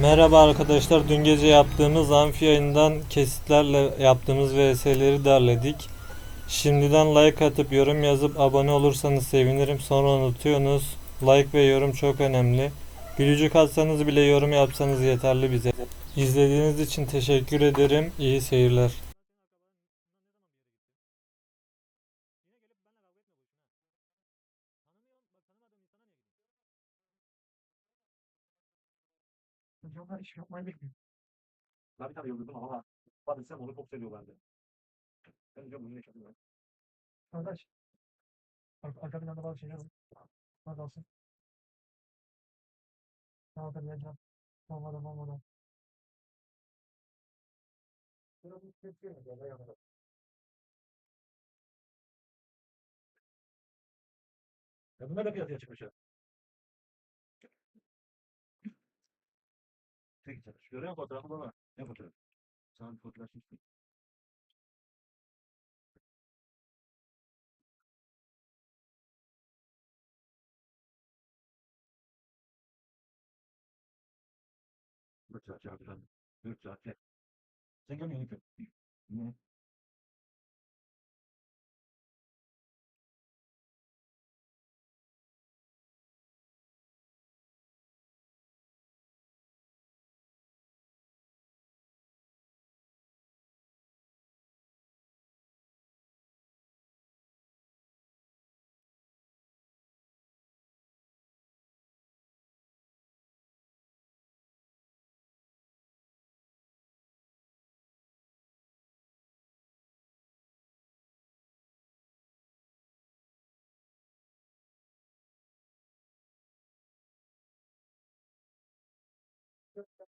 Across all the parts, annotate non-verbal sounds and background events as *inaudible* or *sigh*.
Merhaba arkadaşlar. Dün gece yaptığımız amfi yayından kesitlerle yaptığımız VS'leri derledik. Şimdiden like atıp yorum yazıp abone olursanız sevinirim. Sonra unutuyorsunuz. Like ve yorum çok önemli. Gülücük atsanız bile yorum yapsanız yeterli bize. İzlediğiniz için teşekkür ederim. İyi seyirler. İş yapmayı bilmiyor. Ben bir tane yıldırdım ama Badisem onu çok seviyorlardı. Ben diyorum bunu ben? Arkadaş. Ar arka planda bazı şeyler var. Ne kalsın? Ne yapayım? Olmadan olmadan. Biraz bir şey mi? Böyle yapalım. Ya bunlar da piyasaya çıkmış ya. Tek çalış. Görüyor musun fotoğrafı bana? Ne fotoğrafı? Sana bir fotoğraf çektim. Dört saat falan. Dört saat ya. Sen görmüyor *laughs*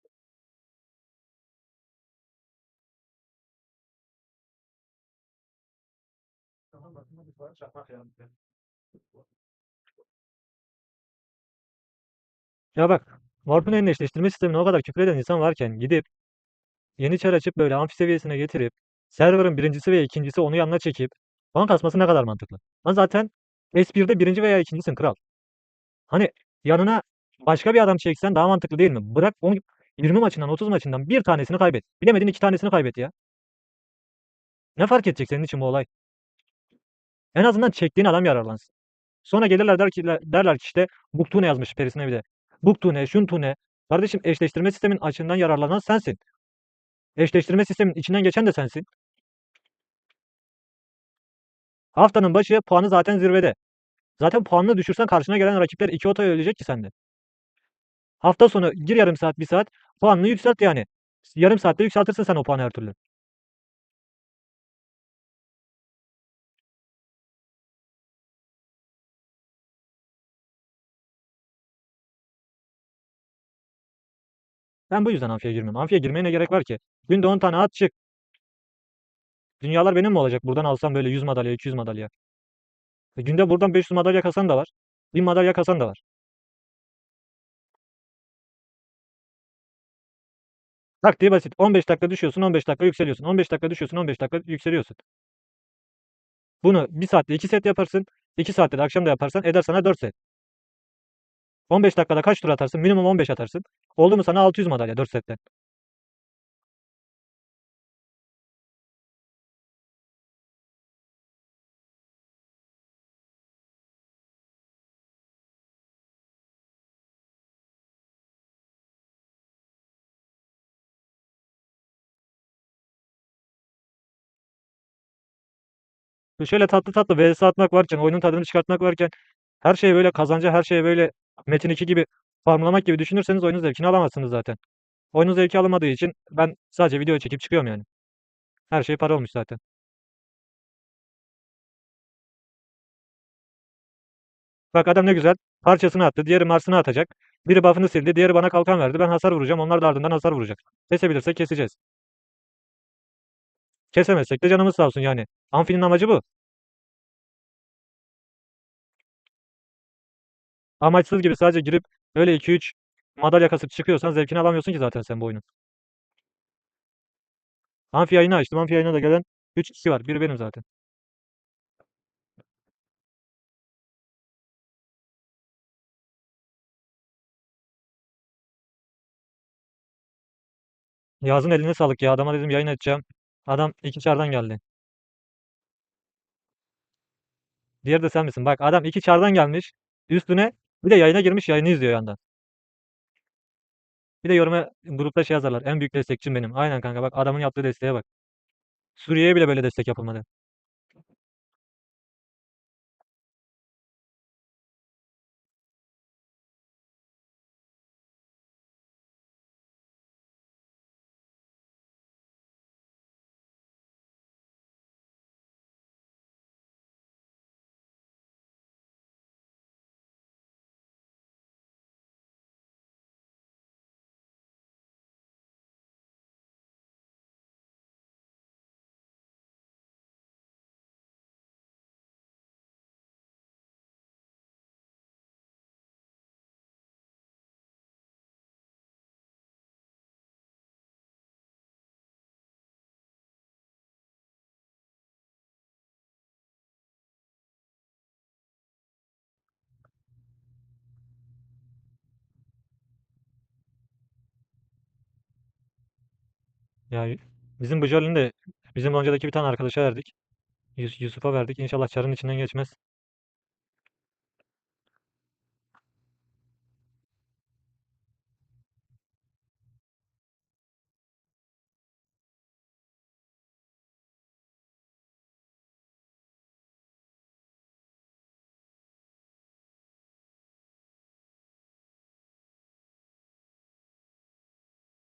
ya. Ya bak, Warp'ın eşleştirme sistemine o kadar küfür eden insan varken gidip yeni çar açıp böyle amfi seviyesine getirip server'ın birincisi ve ikincisi onu yanına çekip puan kasması ne kadar mantıklı? Lan zaten S1'de birinci veya ikincisin kral. Hani yanına başka bir adam çeksen daha mantıklı değil mi? Bırak 10, 20 maçından 30 maçından bir tanesini kaybet. Bilemedin iki tanesini kaybet ya. Ne fark edecek senin için bu olay? En azından çektiğin adam yararlansın. Sonra gelirler der ki, derler ki işte Buktune yazmış perisine bir de. Buktune, Şuntune. Kardeşim eşleştirme sistemin açığından yararlanan sensin. Eşleştirme sistemin içinden geçen de sensin. Haftanın başı puanı zaten zirvede. Zaten puanını düşürsen karşına gelen rakipler iki otaya ölecek ki sende. Hafta sonu gir yarım saat, bir saat. Puanını yükselt yani. Yarım saatte yükseltirsin sen o puanı her türlü. Ben bu yüzden amfiye girmiyorum. Amfiye girmeye ne gerek var ki? Günde 10 tane at çık. Dünyalar benim mi olacak? Buradan alsam böyle 100 madalya, 200 madalya. E günde buradan 500 madalya kasan da var. 1000 madalya kasan da var. Taktiği basit. 15 dakika düşüyorsun, 15 dakika yükseliyorsun. 15 dakika düşüyorsun, 15 dakika yükseliyorsun. Bunu 1 saatte 2 set yaparsın. 2 saatte de akşam da yaparsan eder sana 4 set. 15 dakikada kaç tur atarsın? Minimum 15 atarsın. Oldu mu sana 600 madalya 4 setten. Şöyle tatlı tatlı vs atmak varken, oyunun tadını çıkartmak varken her şeye böyle kazanca, her şeye böyle Metin 2 gibi farmlamak gibi düşünürseniz oyunun zevkini alamazsınız zaten. Oyunun zevki alamadığı için ben sadece video çekip çıkıyorum yani. Her şey para olmuş zaten. Bak adam ne güzel parçasını attı. Diğeri Mars'ını atacak. Biri buff'ını sildi. Diğeri bana kalkan verdi. Ben hasar vuracağım. Onlar da ardından hasar vuracak. Kesebilirsek keseceğiz. Kesemezsek de canımız sağ olsun yani. Amfi'nin amacı bu. Amaçsız gibi sadece girip öyle 2-3 madalya kasıp çıkıyorsan zevkini alamıyorsun ki zaten sen bu oyunun. Amfi yayını açtım. Amfi yayına da gelen 3 kişi var. Biri benim zaten. Yaz'ın eline sağlık ya. Adama dedim yayın açacağım. Adam iki çardan geldi. Diğeri de sen misin? Bak adam iki çardan gelmiş. Üstüne bir de yayına girmiş yayını izliyor yandan. Bir de yoruma grupta şey yazarlar. En büyük destekçim benim. Aynen kanka bak adamın yaptığı desteğe bak. Suriye'ye bile böyle destek yapılmadı. Ya bizim Bujol'ün de bizim loncadaki bir tane arkadaşa verdik. Yus- Yusuf'a verdik. İnşallah çarın içinden geçmez.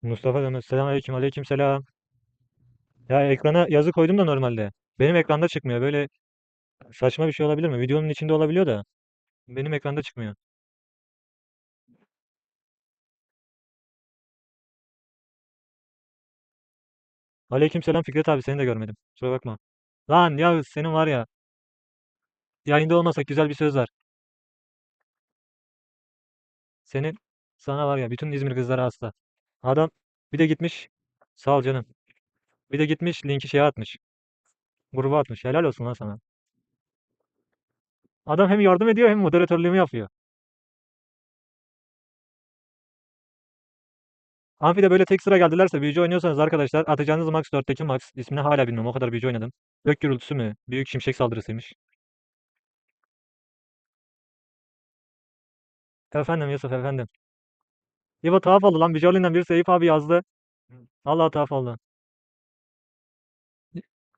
Mustafa Dönmez. Selamünaleyküm. Aleykümselam. Ya ekrana yazı koydum da normalde. Benim ekranda çıkmıyor. Böyle saçma bir şey olabilir mi? Videonun içinde olabiliyor da benim ekranda çıkmıyor. Aleykümselam Fikret abi seni de görmedim. Kusura bakma. Lan ya senin var ya yayında olmasak güzel bir söz var. Senin sana var ya bütün İzmir kızları hasta. Adam bir de gitmiş. Sağ ol canım. Bir de gitmiş linki şeye atmış. Gruba atmış. Helal olsun lan sana. Adam hem yardım ediyor hem moderatörlüğümü yapıyor. Amfi'de böyle tek sıra geldilerse büyücü oynuyorsanız arkadaşlar atacağınız Max 4'teki Max ismini hala bilmiyorum o kadar büyücü oynadım. Gök gürültüsü mü? Büyük şimşek saldırısıymış. Efendim Yusuf efendim. İbo tuhaf oldu lan. Bijoli'nden birisi Eyüp abi yazdı. Allah tuhaf oldu.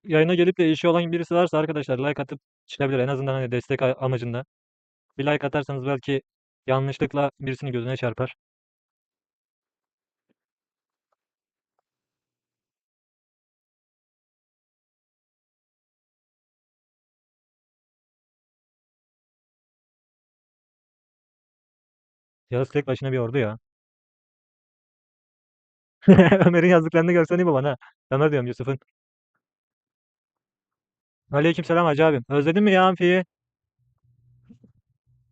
Yayına gelip de işi olan birisi varsa arkadaşlar like atıp çıkabilir. En azından hani destek amacında. Bir like atarsanız belki yanlışlıkla birisinin gözüne çarpar. Yağız tek başına bir ordu ya. *laughs* Ömer'in yazdıklarını görsen İbo bana. Ömer diyorum Yusuf'un. Aleykümselam Hacı abim. Özledin mi ya Amfi'yi?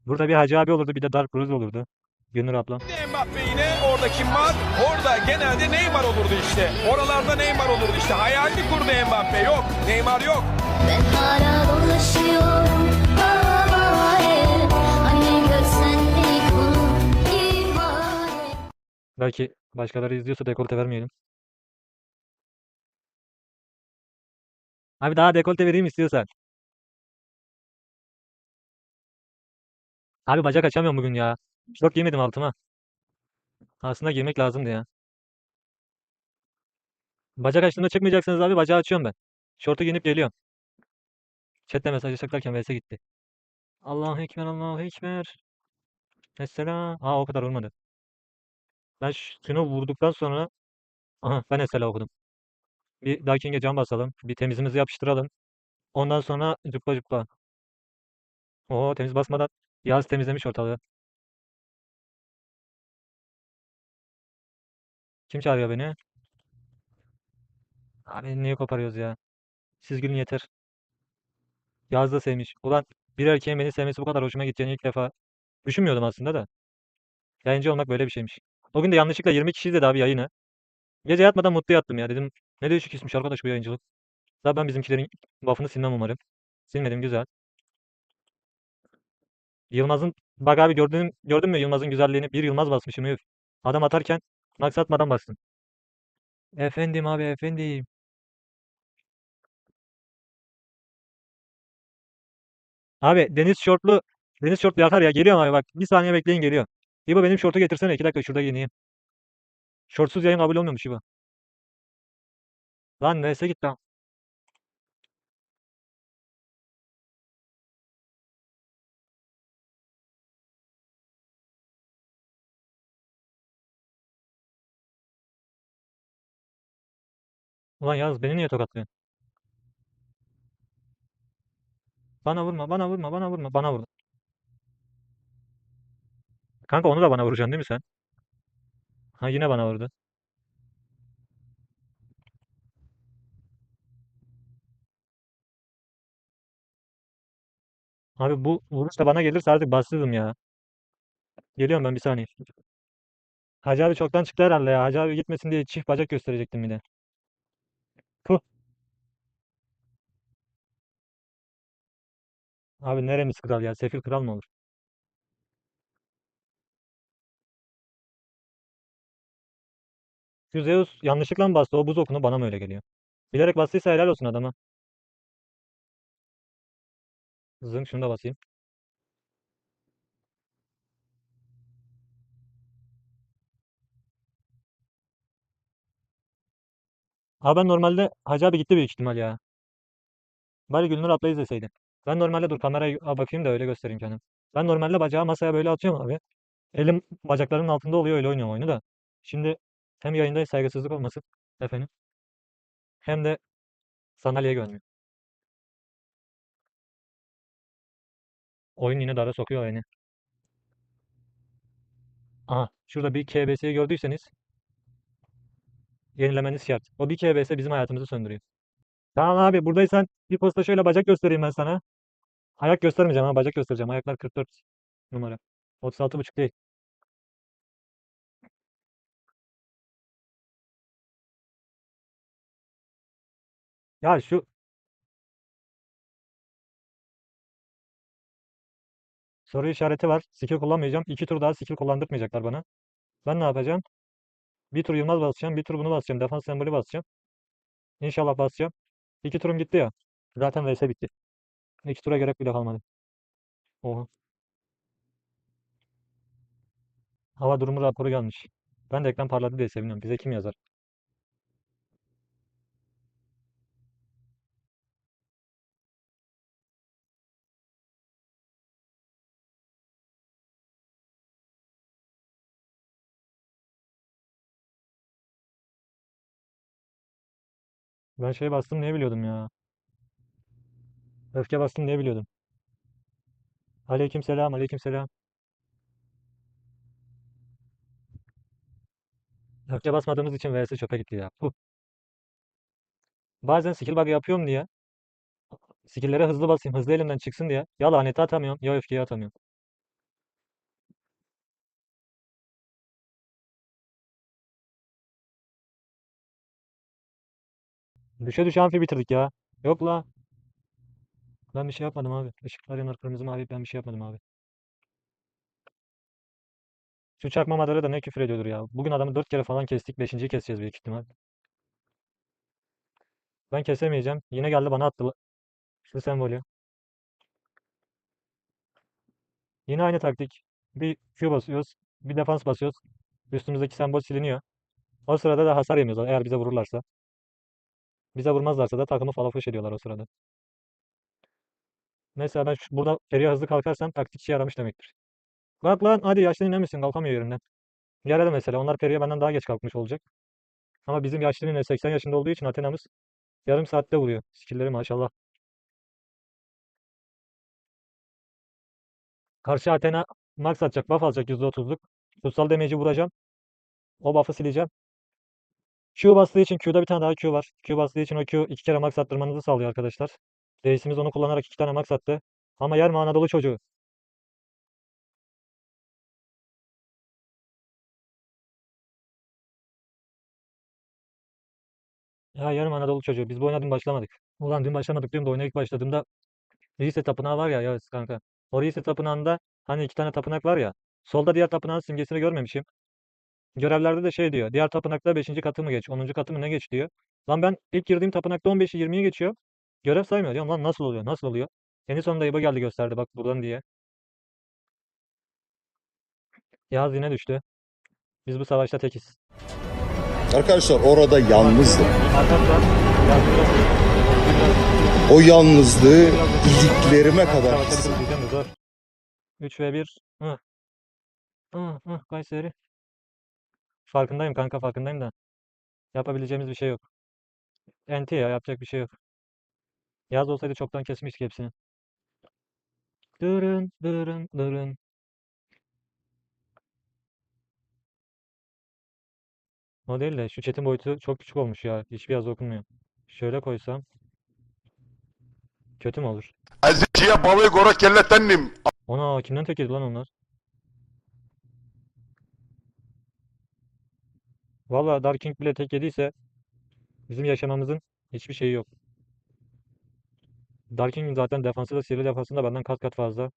Burada bir Hacı abi olurdu bir de Dark Cruz olurdu. Gönül ablam. Mbappe yine orada kim var? Orada genelde Neymar olurdu işte. Oralarda Neymar olurdu işte. Hayalini kurdu Mbappe. Yok. Neymar yok. Ben hala dolaşıyorum Belki başkaları izliyorsa dekolte vermeyelim. Abi daha dekolte vereyim istiyorsan. Abi bacak açamıyorum bugün ya. Şort giymedim altıma. Aslında giymek lazımdı ya. Bacak açtığımda çıkmayacaksınız abi bacağı açıyorum ben. Şortu giyinip geliyorum. Chat'te mesaj saklarken VS gitti. Allahu Ekber Allahu Ekber. Mesela. Aa o kadar olmadı. Ben şunu vurduktan sonra aha ben mesela okudum. Bir Daking'e can basalım. Bir temizimizi yapıştıralım. Ondan sonra cıpla cıpla. Oo temiz basmadan Yağız temizlemiş ortalığı. Kim çağırıyor beni? Abi niye koparıyoruz ya? Siz gülün yeter. Yağız da sevmiş. Ulan bir erkeğin beni sevmesi bu kadar hoşuma gideceğini ilk defa düşünmüyordum aslında da. Yayıncı olmak böyle bir şeymiş. O gün de yanlışlıkla 20 kişi izledi abi yayını. Gece yatmadan mutlu yattım ya dedim. Ne değişik ismiş arkadaş bu yayıncılık. Daha ben bizimkilerin buff'ını silmem umarım. Silmedim güzel. Yılmaz'ın bak abi gördün, gördün mü Yılmaz'ın güzelliğini? Bir Yılmaz basmışım üf. Adam atarken max atmadan bastım. Efendim abi efendim. Abi deniz şortlu deniz şortlu yakar ya. Geliyorum abi bak. Bir saniye bekleyin geliyor. İbo benim şortu getirsene. iki dakika şurada giyineyim. Şortsuz yayın kabul olmuyormuş İbo. Lan neyse git lan. Ulan Yağız beni niye tokatlıyorsun? Bana vurma, bana vurma, bana vurma. Bana vurdu. Kanka onu da bana vuracaksın değil mi sen? Ha yine bana vurdu. Abi bu vuruş da bana gelirse artık bassızım ya. Geliyorum ben bir saniye. Hacı abi çoktan çıktı herhalde ya. Hacı abi gitmesin diye çift bacak gösterecektim bir de. Puh. Abi neremiz kral ya? Sefil kral mı olur? Şu Zeus yanlışlıkla mı bastı? O buz okunu bana mı öyle geliyor? Bilerek bastıysa helal olsun adama. Zınk şunu da basayım. Abi ben normalde Hacı abi gitti büyük ihtimal ya. Bari Gülnur abla izleseydi. Ben normalde dur kameraya bakayım da öyle göstereyim kendim. Ben normalde bacağı masaya böyle atıyorum abi. Elim bacaklarımın altında oluyor öyle oynuyorum oyunu da. Şimdi hem yayında saygısızlık olmasın efendim. Hem de sandalyeye güvenmiyorum. Oyun yine dara sokuyor beni. Aha şurada bir KBS'yi gördüyseniz yenilemeniz şart. O bir KBS bizim hayatımızı söndürüyor. Tamam abi buradaysan bir posta şöyle bacak göstereyim ben sana. Ayak göstermeyeceğim ama bacak göstereceğim. Ayaklar 44 numara. 36,5 değil. Ya şu soru işareti var. Skill kullanmayacağım. İki tur daha skill kullandırmayacaklar bana. Ben ne yapacağım? Bir tur Yılmaz basacağım. Bir tur bunu basacağım. Defans sembolü basacağım. İnşallah basacağım. İki turum gitti ya. Zaten vs bitti. İki tura gerek bile kalmadı. Oha. Hava durumu raporu gelmiş. Ben de ekran parladı diye seviniyorum. Bize kim yazar? Ben şey bastım diye biliyordum ya. Öfke bastım diye biliyordum. Aleyküm selam, aleyküm selam. Öfke basmadığımız için vs çöpe gitti ya. Puh. Bazen skill bug yapıyorum diye. Skill'lere hızlı basayım, hızlı elimden çıksın diye. Ya laneti atamıyorum, ya öfkeyi atamıyorum. Düşe düşe amfi bitirdik ya. Yok la. Ben bir şey yapmadım abi. Işıklar yanar kırmızı mavi ben bir şey yapmadım abi. Şu çakma madara da ne küfür ediyordur ya. Bugün adamı dört kere falan kestik. Beşinciyi keseceğiz büyük ihtimal. Ben kesemeyeceğim. Yine geldi bana attı. Şu sembolü. Yine aynı taktik. Bir Q basıyoruz. Bir defans basıyoruz. Üstümüzdeki sembol siliniyor. O sırada da hasar yemiyoruz eğer bize vururlarsa. Bize vurmazlarsa da takımı falafuş ediyorlar o sırada. Mesela ben şu, burada geriye hızlı kalkarsam taktik işe yaramış demektir. Kalk lan hadi yaşlı nine misin? Kalkamıyor yerinden. Yere de mesela onlar periye benden daha geç kalkmış olacak. Ama bizim yaşlı nine 80 yaşında olduğu için Athena'mız yarım saatte vuruyor. Skill'leri maşallah. Karşı Athena max atacak, buff alacak %30'luk. Kutsal damage'i vuracağım. O buff'ı sileceğim. Q bastığı için Q'da bir tane daha Q var. Q bastığı için o Q iki kere max attırmanızı sağlıyor arkadaşlar. Reisimiz onu kullanarak iki tane max attı. Ama yer mi Anadolu çocuğu? Ya yarım Anadolu çocuğu. Biz bu oyuna dün başlamadık. Ulan dün başlamadık diyorum da oyuna ilk başladığımda Rize tapınağı var ya Yağız kanka. O Rize tapınağında hani iki tane tapınak var ya. Solda diğer tapınağın simgesini görmemişim. Görevlerde de şey diyor. Diğer tapınakta 5. katı mı geç, 10. katı mı ne geç diyor. Lan ben ilk girdiğim tapınakta 15'i 20'yi geçiyor. Görev saymıyor. Diyorum lan nasıl oluyor? Nasıl oluyor? En sonunda İbo geldi gösterdi bak buradan diye. Yağız yine düştü. Biz bu savaşta tekiz. Arkadaşlar orada yalnızdım. Arkadaşlar O yalnızlığı iliklerime kadar Savaşta hissettim. bir diyeceğim de zor. 3 ve 1. Hı. Hı, hı, Kayseri. Farkındayım kanka farkındayım da. Yapabileceğimiz bir şey yok. NT ya yapacak bir şey yok. Yaz olsaydı çoktan kesmiştik hepsini. Durun durun durun. O değil de şu chat'in boyutu çok küçük olmuş ya. Hiçbir yazı okunmuyor. Şöyle koysam. Kötü mü olur? Eziciye balığı gora kelletennim. Ona kimden tek yedi lan onlar? Valla Dark King bile tek yediyse bizim yaşamamızın hiçbir şeyi yok. Dark King'in zaten defansı da sihirli defansında benden kat kat fazla.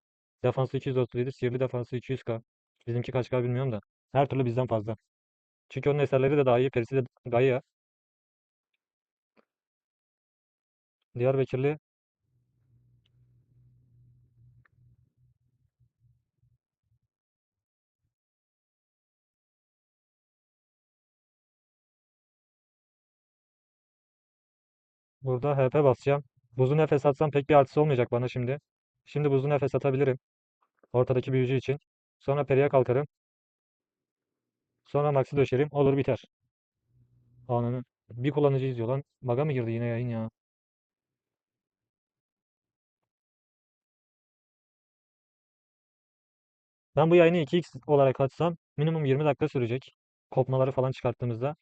Defansı 237, sihirli defansı 200k. Bizimki kaç k bilmiyorum da. Her türlü bizden fazla. Çünkü onun eserleri de daha iyi. Perisi de Gaia. Diyarbakırlı Burada HP basacağım. Buzlu nefes atsam pek bir artısı olmayacak bana şimdi. Şimdi buzlu nefes atabilirim. Ortadaki büyücü için. Sonra periye kalkarım. Sonra maxi döşerim. Olur biter. Ananı. Bir kullanıcı izliyor lan. Baga mı girdi yine yayın ya? Ben bu yayını 2x olarak açsam minimum 20 dakika sürecek. Kopmaları falan çıkarttığımızda.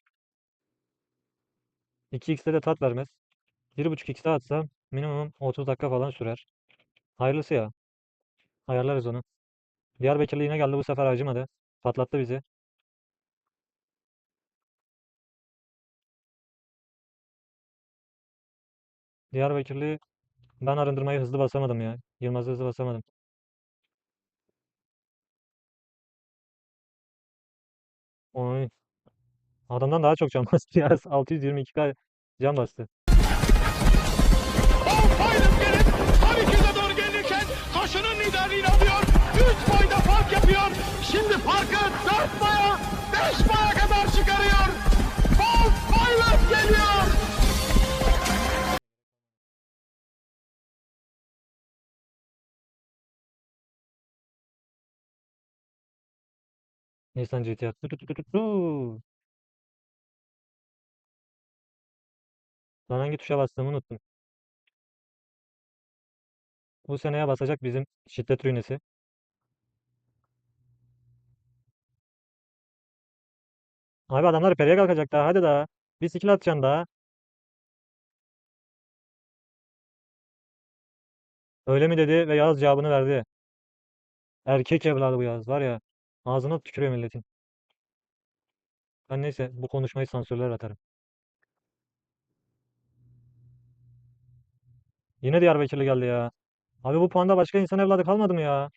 2x'te de tat vermez. 1.5x'te atsam minimum 30 dakika falan sürer. Hayırlısı ya. Ayarlarız onu. Diyarbakırlı yine geldi bu sefer acımadı. Patlattı bizi. Diyarbakırlı ben arındırmayı hızlı basamadım ya. Yılmaz'ı hızlı basamadım. Oy. Adamdan daha çok can *laughs* bastı ya. 622k can bastı. Yapıyor. Şimdi farkı 4 boya 5 boya kadar çıkarıyor. Paul Bayram geliyor. Nissan GT-R. Ben hangi tuşa bastığımı unuttum. Bu seneye basacak bizim şiddet rünesi. Abi adamlar periye kalkacak daha. Hadi daha. Bir skill atacaksın daha. Öyle mi dedi ve Yağız cevabını verdi. Erkek evladı bu Yağız var ya. Ağzına tükürüyor milletin. Ben neyse bu konuşmayı sansürler atarım. Yine Diyarbakırlı geldi ya. Abi bu puanda başka insan evladı kalmadı mı ya?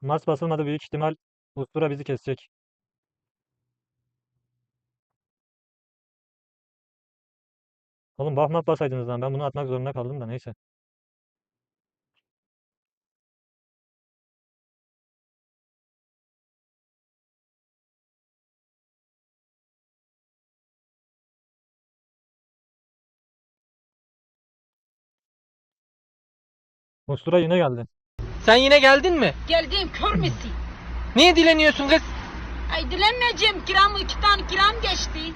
Mars basılmadı büyük ihtimal Ustura bizi kesecek. Oğlum buff map basaydınız lan. Ben bunu atmak zorunda kaldım da neyse. Ustura yine geldi. Sen yine geldin mi? Geldim kör müsün? Niye dileniyorsun kız? Ay dilenmeyeceğim kiram iki tane kiram geçti.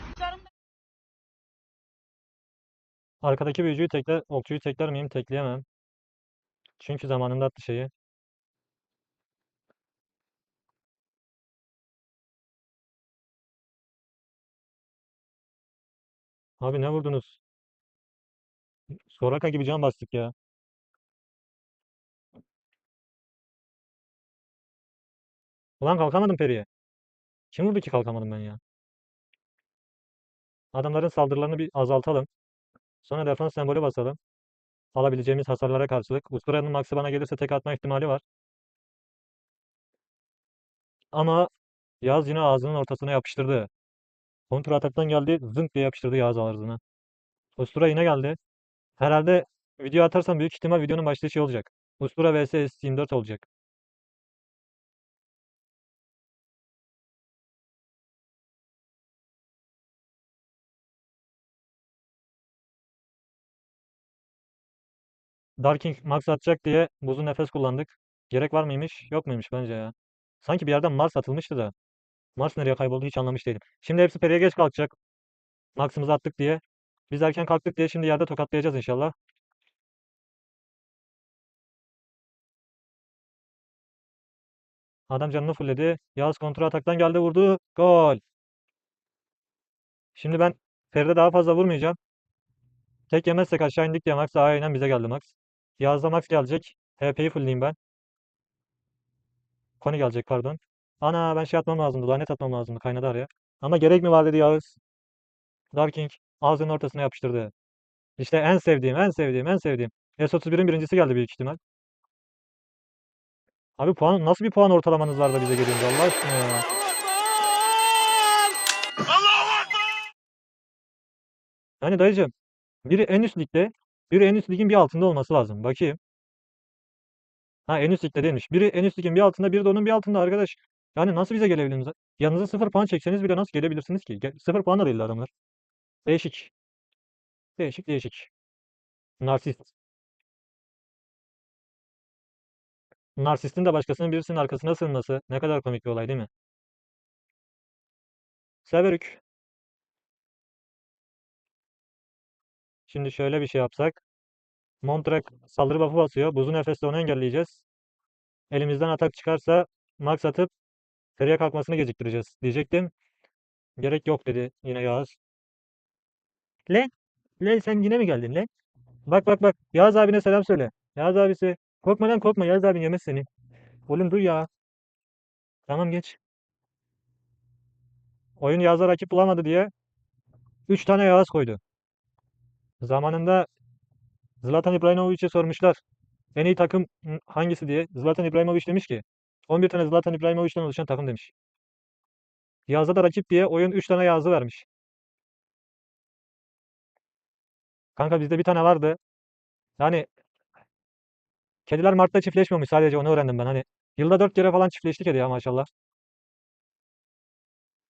Arkadaki büyücüyü tekle, okçuyu tekler miyim? Tekleyemem. Çünkü zamanında attı şeyi. Abi ne vurdunuz? Soraka gibi can bastık ya. Ulan kalkamadım periye. Kim vurdu ki kalkamadım ben ya? Adamların saldırılarını bir azaltalım. Sonra defans sembolü basalım. Alabileceğimiz hasarlara karşılık. Ustura'nın max'ı bana gelirse tek atma ihtimali var. Ama Yağız yine ağzının ortasına yapıştırdı. Kontra ataktan geldi. Zınk diye yapıştırdı Yağız ağzına. Ustura yine geldi. Herhalde video atarsam büyük ihtimal videonun başlığı şey olacak. Ustura vs S24 olacak. Darking Max atacak diye buzun nefes kullandık. Gerek var mıymış? Yok muymuş bence ya. Sanki bir yerden Mars atılmıştı da. Mars nereye kayboldu hiç anlamış değilim. Şimdi hepsi periye geç kalkacak. Max'ımızı attık diye. Biz erken kalktık diye şimdi yerde tokatlayacağız inşallah. Adam canını fulledi. Yağız kontra ataktan geldi vurdu. Gol. Şimdi ben Feride daha fazla vurmayacağım. Tek yemezsek aşağı indik diye Max aynen bize geldi Max. Yağız'da Max gelecek. HP'yi fullleyeyim ben. Koni gelecek pardon. Ana ben şey atmam lazımdı. Lanet atmam lazımdı. Kaynadı araya. Ama gerek mi var dedi Yağız. Darking ağzının ortasına yapıştırdı. İşte en sevdiğim, en sevdiğim, en sevdiğim. S31'in birincisi geldi büyük ihtimal. Abi puan nasıl bir puan ortalamanız var da bize geliyorsunuz Allah aşkına ya. Yani dayıcım biri en üst ligde, biri en üst ligin bir altında olması lazım. Bakayım. Ha en üst ligde değilmiş. Biri en üst ligin bir altında, biri de onun bir altında arkadaş. Yani nasıl bize gelebilirsiniz? Yanınıza sıfır puan çekseniz bile nasıl gelebilirsiniz ki? Ge- Sıfır puan da değildi adamlar. Değişik. Değişik değişik. Narsist. Narsistin de başkasının birisinin arkasına sığınması ne kadar komik bir olay değil mi? Severük. Şimdi şöyle bir şey yapsak. Montrek saldırı buff'ı basıyor. Buzun nefesle onu engelleyeceğiz. Elimizden atak çıkarsa max atıp seriye kalkmasını geciktireceğiz diyecektim. Gerek yok dedi yine Yağız. Le, le sen yine mi geldin le? Bak bak bak. Yağız abine selam söyle. Yağız abisi. Korkma lan korkma. Yağız abin yemez seni. Oğlum dur ya. Tamam geç. Oyun Yağız'a rakip bulamadı diye 3 tane Yağız koydu. Zamanında Zlatan İbrahimovic'e sormuşlar. En iyi takım hangisi diye. Zlatan İbrahimovic demiş ki 11 tane Zlatan İbrahimovic'den oluşan takım demiş. Yağız'a da rakip diye oyun 3 tane Yağız'ı vermiş. Kanka bizde bir tane vardı. Yani kediler Mart'ta çiftleşmiyormuş sadece onu öğrendim ben. Hani yılda 4 kere falan çiftleşti kedi ya maşallah.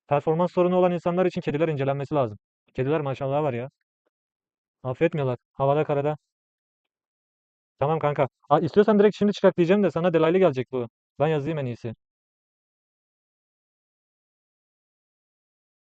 Performans sorunu olan insanlar için kediler incelenmesi lazım. Kediler maşallah var ya. Affetmiyorlar. Havada karada. Tamam kanka. Aa, istiyorsan direkt şimdi çıkart diyeceğim de sana delaylı gelecek bu. Ben yazayım en iyisi.